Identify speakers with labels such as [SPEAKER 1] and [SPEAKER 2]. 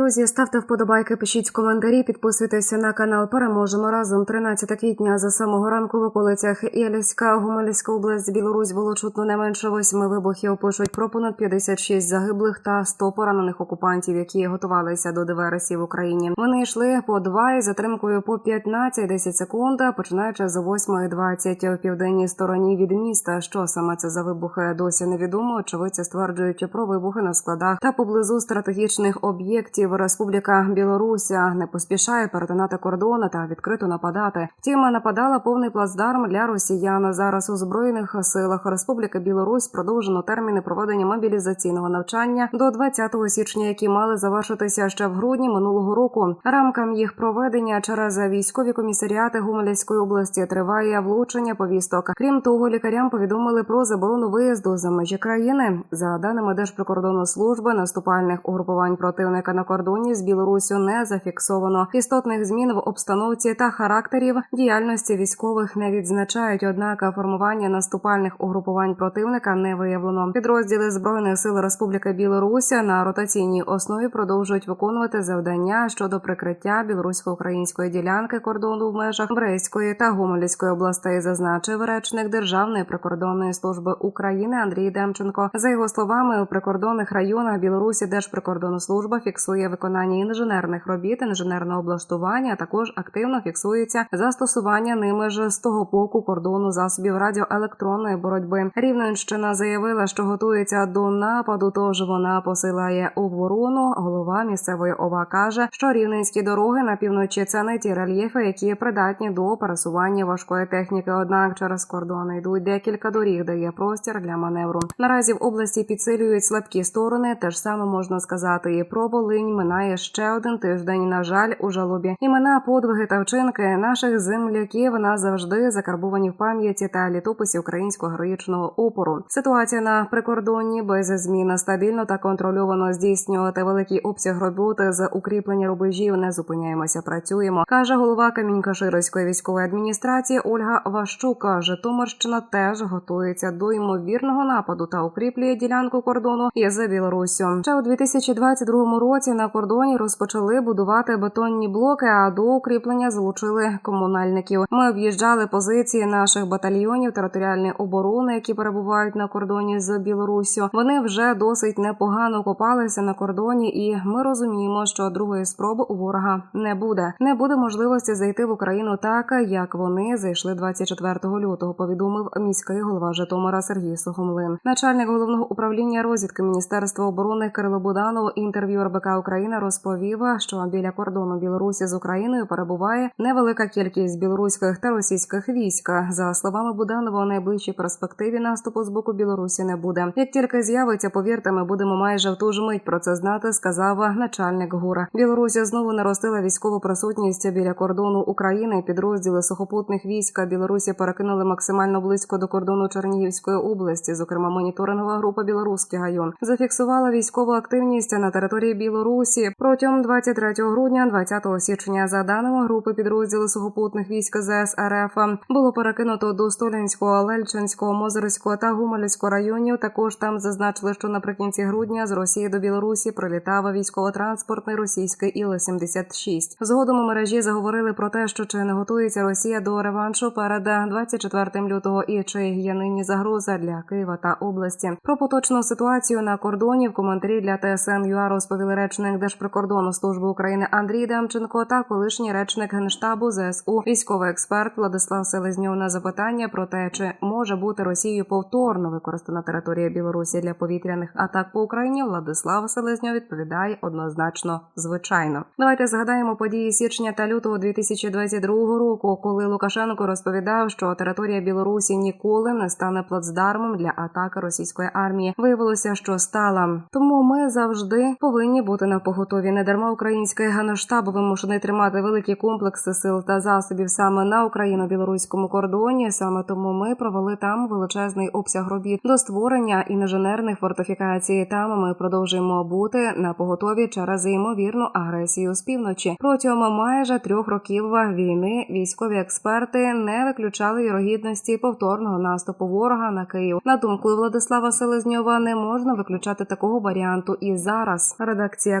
[SPEAKER 1] Друзі, ставте вподобайки, пишіть коментарі, підписуйтеся на канал. Переможемо разом. 13 квітня за самого ранку в околицях Єльська, Гомельська область, Білорусь було чутно не менше восьми вибухів. Пишуть про понад 56 загиблих та 100 поранених окупантів, які готувалися до диверсії в Україні. Вони йшли по два із затримкою по 15-10 секунд, починаючи з 8.20 в південній стороні від міста. Що саме це за вибухи досі невідомо. Очевидці стверджують про вибухи на складах та поблизу стратегічних об'єктів. Республіка Білоруся не поспішає перетинати кордони та відкрито нападати. Втім, нападала повний плацдарм для росіян. Зараз у збройних силах Республіки Білорусь продовжено терміни проведення мобілізаційного навчання до 20 січня, які мали завершитися ще в грудні минулого року. Рамкам їх проведення через військові комісаріати Гумельської області триває влучення повісток. Крім того, лікарям повідомили про заборону виїзду за межі країни. За даними Держприкордонслужби, наступальних угрупувань противника на кордоні з Білоруссю не зафіксовано. Істотних змін в обстановці та характерів діяльності військових не відзначають. Однак формування наступальних угрупувань противника не виявлено. Підрозділи збройних сил Республіки Білоруся на ротаційній основі продовжують виконувати завдання щодо прикриття білорусько-української ділянки кордону в межах Брестської та Гомельської областей. Зазначив речник Державної прикордонної служби України Андрій Демченко. За його словами, у прикордонних районах Білорусі Держприкордонслужба фіксує виконання інженерних робіт, інженерного облаштування. а Також активно фіксується застосування ними ж з того боку кордону засобів радіоелектронної боротьби. Рівненщина заявила, що готується до нападу, тож вона посилає оборону. Голова місцевої ОВА каже, що рівненські дороги на півночі це не ті рельєфи, які придатні до пересування важкої техніки. Однак через кордони йдуть декілька доріг, де є простір для маневру. Наразі в області підсилюють слабкі сторони. Те ж саме можна сказати і про Волинь. Минає ще один тиждень. На жаль, у жалобі імена, подвиги та вчинки наших земляків назавжди закарбовані в пам'яті та літописі українського героїчного опору. Ситуація на прикордонні без змін стабільно та контрольовано здійснювати великий обсяг роботи з укріплення рубежів. Не зупиняємося, працюємо. каже голова Камінь-Каширської військової адміністрації Ольга Ващука. Житомирщина теж готується до ймовірного нападу та укріплює ділянку кордону із Білоруссю. Ще у 2022 році на кордоні розпочали будувати бетонні блоки. А до укріплення залучили комунальників. Ми об'їжджали позиції наших батальйонів територіальної оборони, які перебувають на кордоні з Білоруссю. Вони вже досить непогано копалися на кордоні, і ми розуміємо, що другої спроби у ворога не буде. Не буде можливості зайти в Україну так, як вони зайшли 24 лютого. Повідомив міський голова Житомира Сергій Сухомлин. Начальник головного управління розвідки Міністерства оборони Кирило Буданов інтерв'ю РБК Україна розповів, що біля кордону Білорусі з Україною перебуває невелика кількість білоруських та російських військ. За словами Буданова, у найближчій перспективі наступу з боку Білорусі не буде. Як тільки з'явиться, повірте, ми будемо майже в ту ж мить про це знати, сказав начальник ГУРа. Білорусі знову наростила військову присутність біля кордону України. Підрозділи сухопутних військ Білорусі перекинули максимально близько до кордону Чернігівської області. Зокрема, моніторингова група Білоруський гайон зафіксувала військову активність на території Білорусі протягом 23 грудня, 20 січня. За даними групи підрозділу сухопутних військ ЗС РФ було перекинуто до Столінського, Лельчинського, Мозерського та Гумельського районів. Також там зазначили, що наприкінці грудня з Росії до Білорусі прилітав військово-транспортний російський Іл-76. Згодом у мережі заговорили про те, що чи не готується Росія до реваншу перед 24 лютого і чи є нині загроза для Києва та області. Про поточну ситуацію на кордоні в коментарі для ТСН ЮА розповіли речник Держприкордонної служби України Андрій Демченко та колишній речник генштабу ЗСУ, військовий експерт Владислав Селезньов на запитання про те, чи може бути Росією повторно використана територія Білорусі для повітряних атак по Україні. Владислав Селезньов відповідає однозначно, звичайно. Давайте згадаємо події січня та лютого 2022 року, коли Лукашенко розповідав, що територія Білорусі ніколи не стане плацдармом для атаки російської армії. Виявилося, що стала. Тому ми завжди повинні бути на поготові. Недарма український геноштаб вимушений тримати великі комплекси сил та засобів саме на україно-білоруському кордоні. Саме тому ми провели там величезний обсяг робіт до створення інженерних фортифікацій. Там ми продовжуємо бути на поготові через ймовірну агресію з півночі. Протягом майже трьох років війни військові експерти не виключали вірогідності повторного наступу ворога на Київ. На думку Владислава Селезньова, не можна виключати такого варіанту і зараз. Редакція